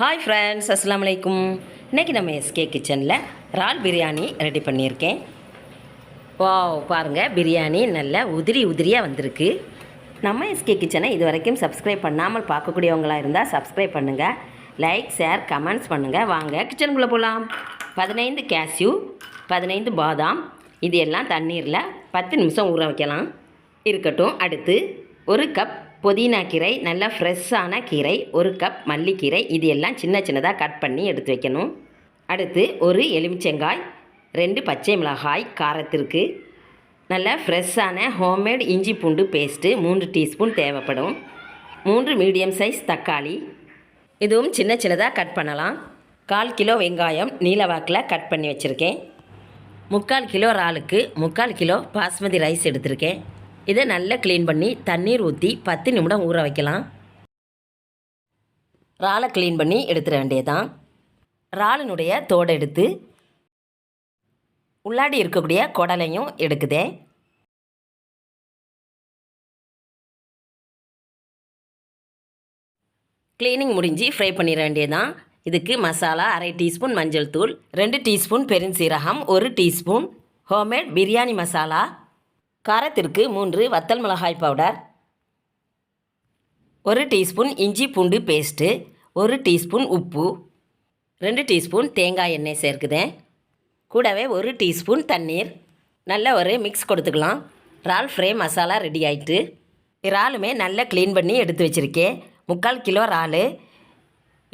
Hi friends அஸ்லாம் வலைக்கும் இன்றைக்கி நம்ம எஸ்கே கிச்சனில் இறால் பிரியாணி ரெடி பண்ணியிருக்கேன். ஓ பாருங்கள் பிரியாணி நல்ல உதிரி உதிரியாக வந்திருக்கு. நம்ம எஸ்கே கிச்சனை இது வரைக்கும் சப்ஸ்கிரைப் பண்ணாமல் பார்க்கக்கூடியவங்களாக இருந்தால் சப்ஸ்கிரைப் பண்ணுங்கள் லைக் ஷேர் கமெண்ட்ஸ் பண்ணுங்கள் வாங்க கிச்சனுக்குள்ளே போகலாம் பதினைந்து கேஷ்யூ பதினைந்து பாதாம். இது எல்லாம் தண்ணீரில் பத்து நிமிஷம் ஊற வைக்கலாம். இருக்கட்டும் அடுத்து ஒரு கப் புதினா கீரை நல்லா ஃப்ரெஷ்ஷான கீரை ஒரு கப் மல்லிக்கீரை இது எல்லாம் சின்ன சின்னதாக கட் பண்ணி எடுத்து வைக்கணும். அடுத்து ஒரு எலுமிச்சங்காய் ரெண்டு பச்சை மிளகாய் காரத்திற்கு நல்ல ஃப்ரெஷ்ஷான ஹோம்மேட் இஞ்சி பூண்டு பேஸ்ட்டு மூன்று டீஸ்பூன் தேவைப்படும். மூன்று மீடியம் சைஸ் தக்காளி இதுவும் சின்ன சின்னதாக கட் பண்ணலாம். கால் கிலோ வெங்காயம் நீலவாக்கில் கட் பண்ணி வச்சுருக்கேன். முக்கால் கிலோ இறாலுக்கு முக்கால் கிலோ பாஸ்மதி ரைஸ் எடுத்திருக்கேன். இதை நல்லா க்ளீன் பண்ணி தண்ணீர் ஊற்றி பத்து நிமிடம் ஊற வைக்கலாம். இறாலை க்ளீன் பண்ணி எடுத்துட வேண்டியதான் இறாலினுடைய தோடை எடுத்து உள்ளாடி இருக்கக்கூடிய குடலையும் எடுக்குதே. க்ளீனிங் முடிஞ்சு ஃப்ரை பண்ணிட வேண்டியதான் இதுக்கு மசாலா அரை டீஸ்பூன் மஞ்சள் தூள் ரெண்டு டீஸ்பூன் பெருஞ்சீரகம் ஒரு டீஸ்பூன் ஹோம்மேட் பிரியாணி மசாலா காரத்திற்கு மூன்று வத்தல் மிளகாய் பவுடர் ஒரு டீஸ்பூன் இஞ்சி பூண்டு பேஸ்ட்டு ஒரு டீஸ்பூன் உப்பு ரெண்டு டீஸ்பூன் தேங்காய் எண்ணெய் சேர்க்குதேன் கூடவே ஒரு டீஸ்பூன் தண்ணீர். நல்ல ஒரு மிக்ஸ் கொடுத்துக்கலாம். இறால் ஃப்ரை மசாலா ரெடி ஆயிட்டு இறாலுமே நல்லா க்ளீன் பண்ணி எடுத்து வச்சுருக்கேன் முக்கால் கிலோ இறால்.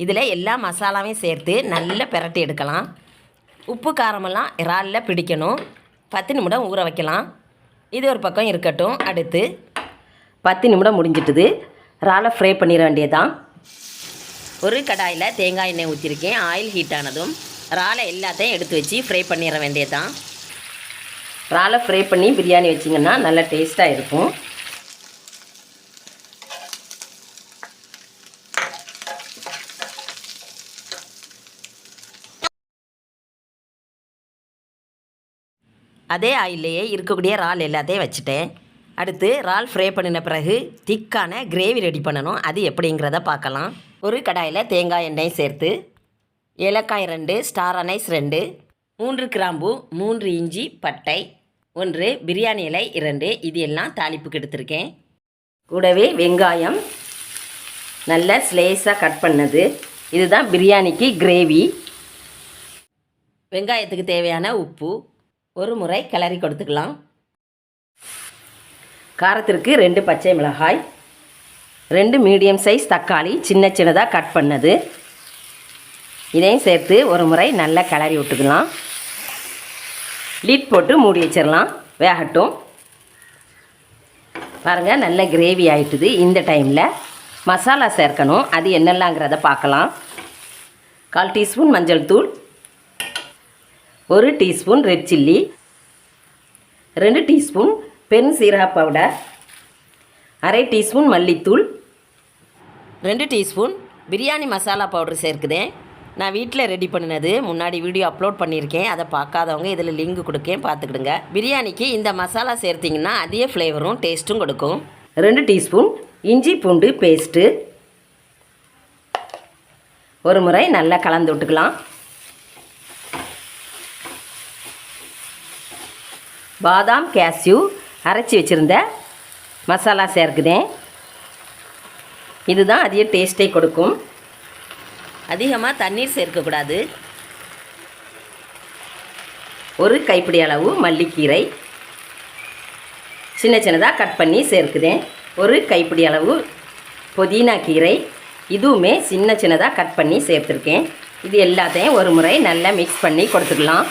இதில் எல்லா மசாலாவையும் சேர்த்து நல்லா பிரட்டி எடுக்கலாம். உப்பு காரமெல்லாம் இறாலில் பிடிக்கணும். பத்து நிமிடம் ஊற வைக்கலாம். இது ஒரு பக்கம் இருக்கட்டும். அடுத்து பத்து நிமிடம் முடிஞ்சிட்டுது. இறாலை ஃப்ரை பண்ணிட வேண்டியதான் ஒரு கடாயில் தேங்காய் எண்ணெய் ஊற்றிருக்கேன் ஆயில் ஹீட் ஆனதும் இறாலை எல்லாத்தையும் எடுத்து வச்சு ஃப்ரை பண்ணிட வேண்டியதான் இறாலை ஃப்ரை பண்ணி பிரியாணி வச்சிங்கன்னா நல்லா டேஸ்ட்டாக இருக்கும். அதே ஆயிலேயே இருக்கக்கூடிய இறால் எல்லாத்தையும் வச்சுட்டேன். அடுத்து இறால் ஃப்ரை பண்ணின பிறகு திக்கான கிரேவி ரெடி பண்ணணும். அது எப்படிங்கிறத பார்க்கலாம். ஒரு கடாயில் தேங்காய் எண்ணெய் சேர்த்து ஏலக்காய் ரெண்டு ஸ்டார் அனைஸ் ரெண்டு மூன்று கிராம்பு மூன்று இஞ்சி பட்டை ஒன்று பிரியாணி இலை இரண்டு இது எல்லாம் தாளிப்புக்கு எடுத்திருக்கேன். கூடவே வெங்காயம் நல்ல ஸ்லேஸாக கட் பண்ணது. இதுதான் பிரியாணிக்கு கிரேவி வெங்காயத்துக்கு தேவையான உப்பு ஒரு முறை கிளறி கொடுத்துக்கலாம். காரத்திற்கு ரெண்டு பச்சை மிளகாய் ரெண்டு மீடியம் சைஸ் தக்காளி சின்ன சின்னதாக கட் பண்ணது. இதையும் சேர்த்து ஒரு முறை நல்லா கிளறி விட்டுக்கலாம். லீட் போட்டு மூடி வச்சிடலாம். வேகட்டும். பாருங்கள் நல்ல கிரேவி ஆகிட்டுது இந்த டைமில் மசாலா சேர்க்கணும். அது என்னெல்லாங்கிறத பார்க்கலாம். கால் டீஸ்பூன் மஞ்சள் தூள் ஒரு டீஸ்பூன் ரெட் சில்லி ரெண்டு டீஸ்பூன் பென் சீரா பவுடர் அரை டீஸ்பூன் மல்லித்தூள் ரெண்டு டீஸ்பூன் பிரியாணி மசாலா பவுடர் சேர்க்குதேன். நான் வீட்டில் ரெடி பண்ணினது முன்னாடி வீடியோ அப்லோட் பண்ணியிருக்கேன். அதை பார்க்காதவங்க இதில் லிங்க் கொடுக்கேன் பார்த்துக்கிடுங்க. பிரியாணிக்கு இந்த மசாலா சேர்த்திங்கன்னா அதே ஃப்ளேவரும் டேஸ்ட்டும் கொடுக்கும். ரெண்டு டீஸ்பூன் இஞ்சி பூண்டு பேஸ்ட்டு ஒரு முறை நல்லா கலந்து விட்டுக்கலாம். பாதாம் கேஷ்யூ அரைச்சி வச்சுருந்த மசாலா சேர்க்குதேன் இதுதான் அதிக டேஸ்ட்டை கொடுக்கும். அதிகமாக தண்ணீர் சேர்க்கக்கூடாது. ஒரு கைப்பிடி அளவு மல்லிக்கீரை. சின்ன சின்னதாக கட் பண்ணி சேர்க்குதேன் ஒரு கைப்பிடி அளவு புதினா கீரை. இதுவுமே சின்ன சின்னதாக கட் பண்ணி சேர்த்துருக்கேன். இது எல்லாத்தையும் ஒரு முறை நல்லா மிக்ஸ் பண்ணி கொடுத்துக்கலாம்.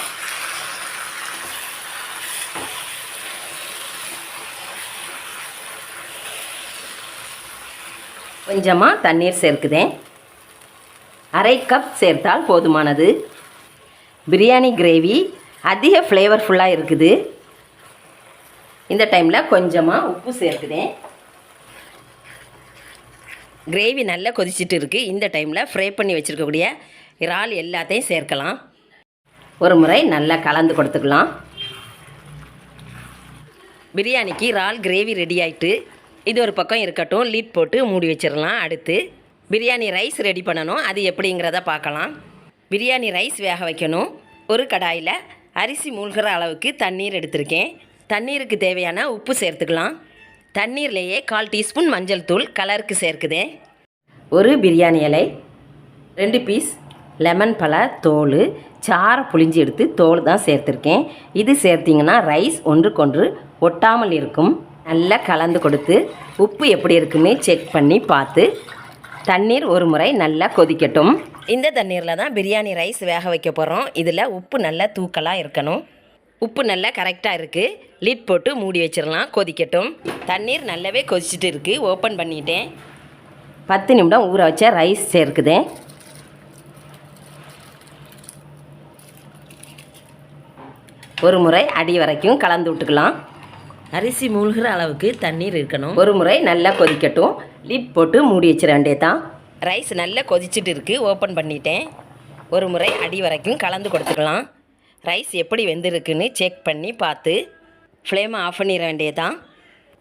கொஞ்சமாக தண்ணீர் சேர்க்குதேன். அரை கப் சேர்த்தால் போதுமானது. பிரியாணி கிரேவி அதிக ஃப்ளேவர்ஃபுல்லாக இருக்குது. இந்த டைமில் கொஞ்சமாக உப்பு சேர்க்குதேன். கிரேவி நல்லா கொதிச்சிட்டு இருக்குது இந்த டைமில் ஃப்ரை பண்ணி வச்சுருக்கக்கூடிய இறால் எல்லாத்தையும் சேர்க்கலாம். ஒரு முறை நல்லா கலந்து கொடுத்துக்கலாம். பிரியாணிக்கு இறால் கிரேவி ரெடி ஆயிட்டு இது ஒரு பக்கம் இருக்கட்டும் லீட் போட்டு மூடி வச்சிடலாம் அடுத்து பிரியாணி ரைஸ் ரெடி பண்ணணும். அது எப்படிங்கிறத பார்க்கலாம். பிரியாணி ரைஸ் வேக வைக்கணும். ஒரு கடாயில் அரிசி மூழ்கிற அளவுக்கு தண்ணீர் எடுத்திருக்கேன். தண்ணீருக்கு தேவையான உப்பு சேர்த்துக்கலாம். தண்ணீர்லேயே கால் டீஸ்பூன் மஞ்சள் தூள் கலருக்கு சேர்க்குதேன் ஒரு பிரியாணி இலை ரெண்டு பீஸ் லெமன் பழ தோல் சாறை புளிஞ்சு எடுத்து தோல் தான் சேர்த்துருக்கேன். இது சேர்த்திங்கன்னா ரைஸ் ஒன்றுக்கொன்று ஒட்டாமல் இருக்கும். நல்லா கலந்து கொடுத்து உப்பு எப்படி இருக்குன்னு செக் பண்ணி பார்த்து தண்ணீர் ஒரு முறை நல்லா கொதிக்கட்டும். இந்த தண்ணீரில் தான் பிரியாணி ரைஸ் வேக வைக்க போகிறோம் இதில் உப்பு நல்லா தூக்கலாக இருக்கணும். உப்பு நல்லா கரெக்டாக இருக்குது லிட் போட்டு மூடி வச்சிடலாம் கொதிக்கட்டும். தண்ணீர் நல்லாவே கொதிச்சிட்டு இருக்குது ஓப்பன் பண்ணிட்டேன். பத்து நிமிடம் ஊற வச்ச ரைஸ் சேர்க்குதேன் ஒரு முறை அடி வரைக்கும் கலந்து விட்டுக்கலாம். அரிசி மூழ்கிற அளவுக்கு தண்ணீர் இருக்கணும். ஒரு முறை நல்லா கொதிக்கட்டும். லிட் போட்டு மூடி வச்சிட வேண்டியது தான் ரைஸ் நல்லா கொதிச்சிட்டு இருக்குது ஓப்பன் பண்ணிட்டேன். ஒரு முறை அடி வரைக்கும் கலந்து கொடுத்துக்கலாம். ரைஸ் எப்படி வெந்திருக்குன்னு செக் பண்ணி பார்த்து ஃப்ளேமை ஆஃப் பண்ணிட வேண்டியதான்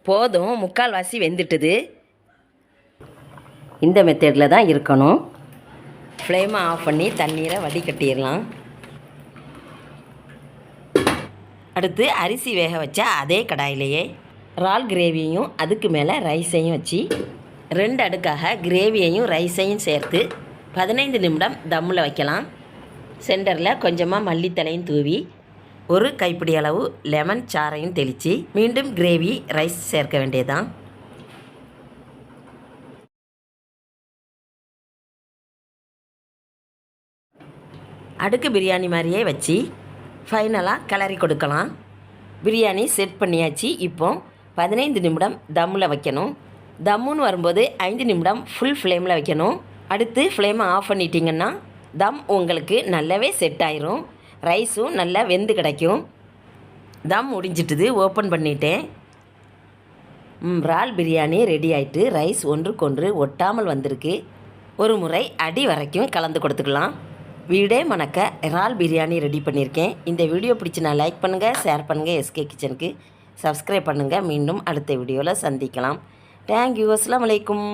போதும். முக்கால்வாசி வெந்துட்டுது. இந்த மெத்தடில் தான் இருக்கணும். ஃப்ளேமை ஆஃப் பண்ணி தண்ணீரை வடிகட்டிடலாம். அடுத்து அரிசி வேக வச்ச அதே கடாயிலேயே இறால் கிரேவியையும் அதுக்கு மேலே ரைஸையும் வச்சு ரெண்டு அடுக்காக கிரேவியையும் ரைஸையும் சேர்த்து பதினைந்து நிமிடம் தம்மில் வைக்கலாம். சென்டரில் கொஞ்சமாக மல்லித்தலையும் தூவி ஒரு கைப்பிடி அளவு லெமன் சாறையும் தெளித்து மீண்டும் கிரேவி ரைஸ் சேர்க்க வேண்டியதுதான். அடுக்கு பிரியாணி மாதிரியே வச்சு ஃபைனலாக கிளறி கொடுக்கலாம். பிரியாணி செட் பண்ணியாச்சு. இப்போ பதினைந்து நிமிடம் தம்மில் வைக்கணும். தம்முன்னு வரும்போது ஐந்து நிமிடம் ஃபுல் ஃப்ளேமில் வைக்கணும். அடுத்து ஃப்ளேமை ஆஃப் பண்ணிட்டீங்கன்னா தம் உங்களுக்கு நல்லாவே செட் ஆயிரும். ரைஸும் நல்லா வெந்து கிடைக்கும். தம் முடிஞ்சிட்டுது. ஓப்பன் பண்ணிட்டேன். இறால் பிரியாணி ரெடி ஆயிட்டு ரைஸ் ஒன்றுக்கொன்று ஒட்டாமல் வந்திருக்கு. ஒரு முறை அடி வரைக்கும் கலந்து கொடுத்துக்கலாம். வீடே மணக்க இறால் பிரியாணி ரெடி பண்ணியிருக்கேன் இந்த வீடியோ பிடிச்சி நான் லைக் பண்ணுங்கள் ஷேர் பண்ணுங்கள் எஸ்கே கிச்சனுக்கு சப்ஸ்கிரைப் பண்ணுங்கள் மீண்டும் அடுத்த வீடியோவில் சந்திக்கலாம். தேங்க்யூ அஸ்லாம் வலைக்கும்